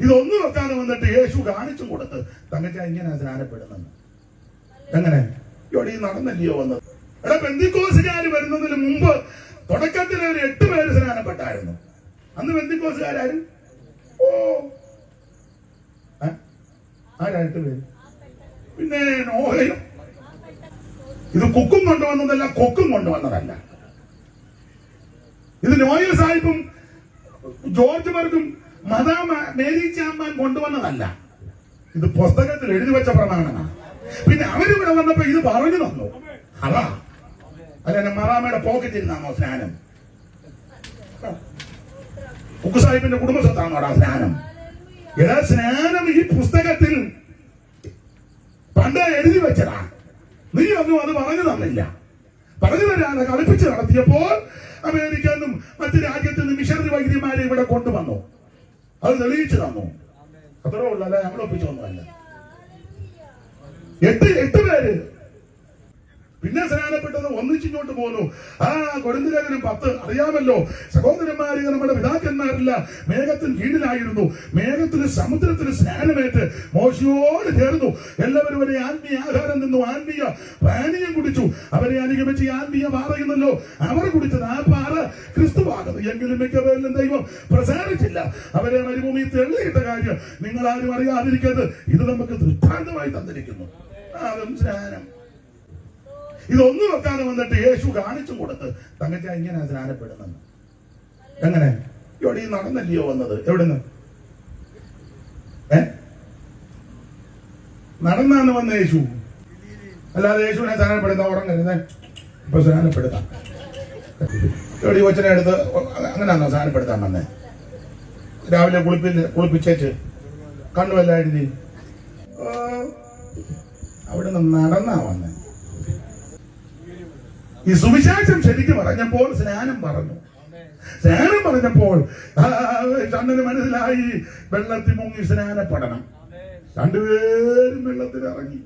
ഇതൊന്നും വെക്കാതെ വന്നിട്ട് യേശു കാണിച്ചു കൊടുത്ത്. തങ്ങച്ച ഇങ്ങനെ സ്നാനപ്പെടുന്നെന്ന് എങ്ങനെ? ഇവിടെ ഈ നടന്നല്ലയോ വന്നത്? എടാ ബന്ധിക്കോസുകാർ വരുന്നതിന് മുമ്പ് തുടക്കത്തിൽ ഒരു എട്ട് പേര് സ്നാനപ്പെട്ടായിരുന്നു അന്ന് ബന്ദിക്കോസുകാരും ഓ. ആരായിട്ട് പേര്? പിന്നെ നോഹയും. ഇത് കുക്കും കൊണ്ടുവന്നതല്ല കൊക്കും കൊണ്ടുവന്നതല്ല. ഇത് നോയൽ സാഹിബും ജോർജ് ബർഗും മദാമ മേരി ചാമ്പാൻ കൊണ്ടുവന്നതല്ല. ഇത് പുസ്തകത്തിൽ എഴുതി വെച്ച പ്രമാണമാണ്. പിന്നെ അവരിവിടെ വന്നപ്പോ ഇത് പറഞ്ഞു തന്നു. അതാ. അല്ല മറാമയുടെ പോക്കറ്റിൽ നിന്നാണോ സ്നാനം ഉക്കുസാഹിബിന്റെ കുടുംബസ്വത്താണോ കുടുംബസ്വത്താണോടാ സ്നാനം എടാ സ്നാനം ഈ പുസ്തകത്തിൽ പണ്ട് എഴുതി വെച്ചതാ. നീ ഒന്നും അത് പറഞ്ഞു തന്നില്ല. പറഞ്ഞു തരാതെ കളിപ്പിച്ച് നടത്തിയപ്പോൾ അമേരിക്കന്നും മറ്റു രാജ്യത്തു നിന്ന് മിഷണറി വൈദ്യന്മാരെ ഇവിടെ കൊണ്ടുവന്നു. അത് തെളിയിച്ചു തന്നു. അത്രേ ഉള്ളൂ അല്ല ഞങ്ങൾ എട്ട് എട്ട് പേര്. പിന്നെ സ്നാനപ്പെട്ടത് ഒന്നിച്ചിങ്ങോട്ട് പോന്നു. ആ കൊടുന്തിലേഖനം പത്ത്. അറിയാമല്ലോ സഹോദരന്മാര് നമ്മുടെ പിതാക്കന്മാരില്ല മേഘത്തിന് കീഴിലായിരുന്നു. മേഘത്തിന് സമുദ്രത്തിന് സ്നാനമേറ്റ് മോശയോട് ചേർന്നു. എല്ലാവരും ഒരു ആത്മീയ ആഹാരം നിന്നു ആത്മീയ പാനീയം കുടിച്ചു. അവരെ അനുഗമിച്ച് ആത്മീയ പാറയുന്നല്ലോ അവർ പാറ എങ്കിലും മിക്കവരിലും ദൈവം പ്രസാരിച്ചില്ല അവരെ മരുഭൂമി തെളിയിട്ട കാര്യം നിങ്ങൾ ആരും അറിയാതിരിക്കരുത്. ഇത് നമുക്ക് ദൃഷ്ടാന്തമായി തന്നിരിക്കുന്നു. അതും സ്നാനം. ഇതൊന്നും വെക്കാതെ വന്നിട്ട് യേശു കാണിച്ചു കൊടുത്ത് തങ്ങച്ച ഇങ്ങനെ സ്നാനപ്പെടുന്നെന്ന് എങ്ങനെ? ഇവിടെ ഈ നടന്നല്ലയോ വന്നത്? എവിടുന്ന്? ഏ? നടന്നാണ് വന്ന യേശു. അല്ലാതെ യേശുവിനെ സ്നാനപ്പെടുന്ന ഉറങ്ങരുന്നേ ഇപ്പൊ സ്നാനപ്പെടുത്താം. ഈ കൊച്ചിനെ എടുത്ത് അങ്ങനെയാണോ സാധനപ്പെടുത്താൻ വന്നേ? രാവിലെ കുളിപ്പിൽ കുളിപ്പിച്ചേച്ച് കണ്ണുമല്ല ആ, അവിടുന്ന് നടന്നാ വന്നേ. ഈ സുവിശേഷം ശരിക്കും പറഞ്ഞപ്പോൾ സ്നാനം പറഞ്ഞു. സ്നാനം പറഞ്ഞപ്പോൾ കണ്ണിന് മനസ്സിലായി വെള്ളത്തിൽ മുങ്ങി സ്നാനപ്പെടണം. രണ്ടുപേരും വെള്ളത്തിൽ ഇറങ്ങി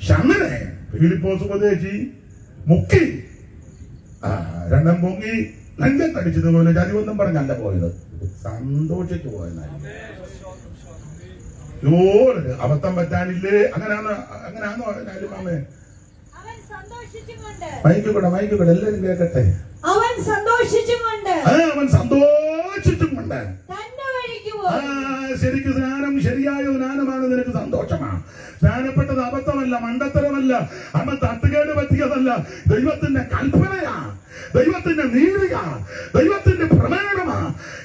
ശങ്ങനെ ഫിലിപ്പോസ് ഉപദേശി മുക്കി. രണ്ടും പൊങ്ങി ലഞ്ചത്തടിച്ചതുപോലെ ചതിവൊന്നും പറഞ്ഞല്ല പോയത്. സന്തോഷിച്ചു പോയെന്നായിരുന്നു ജോലി അബദ്ധം പറ്റാനില്ലേ? അങ്ങനെയാണോ അങ്ങനെയാണോ മാമേ അവൻ സന്തോഷിച്ചുകൊണ്ട്. മൈക്ക് കൂടെ മൈക്ക് കൂടെ എല്ലാരും കേക്കട്ടെ അവൻ സന്തോഷിച്ചുകൊണ്ട്. അവൻ സന്തോഷിച്ചും കൊണ്ട് തന്റെ വഴിക്ക് ആ പോയി ശരിക്കും സ്നാനം നിനക്ക് സന്തോഷമാണ്. പ്രധാനപ്പെട്ടത് അബദ്ധമല്ല മണ്ടത്തരമല്ല അമ്മ തട്ടുകേട് പറ്റിയതല്ല. ദൈവത്തിന്റെ കൽപ്പനയാ ദൈവത്തിന്റെ നീതിയാ ദൈവത്തിന്റെ പ്രമേയമാ.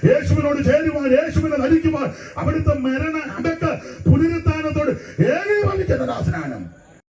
യേശുവിനോട് ചേരുവാൻ യേശുവിനെ ധരിക്കുവാൻ അവിടുത്തെ മരണ അടക്ക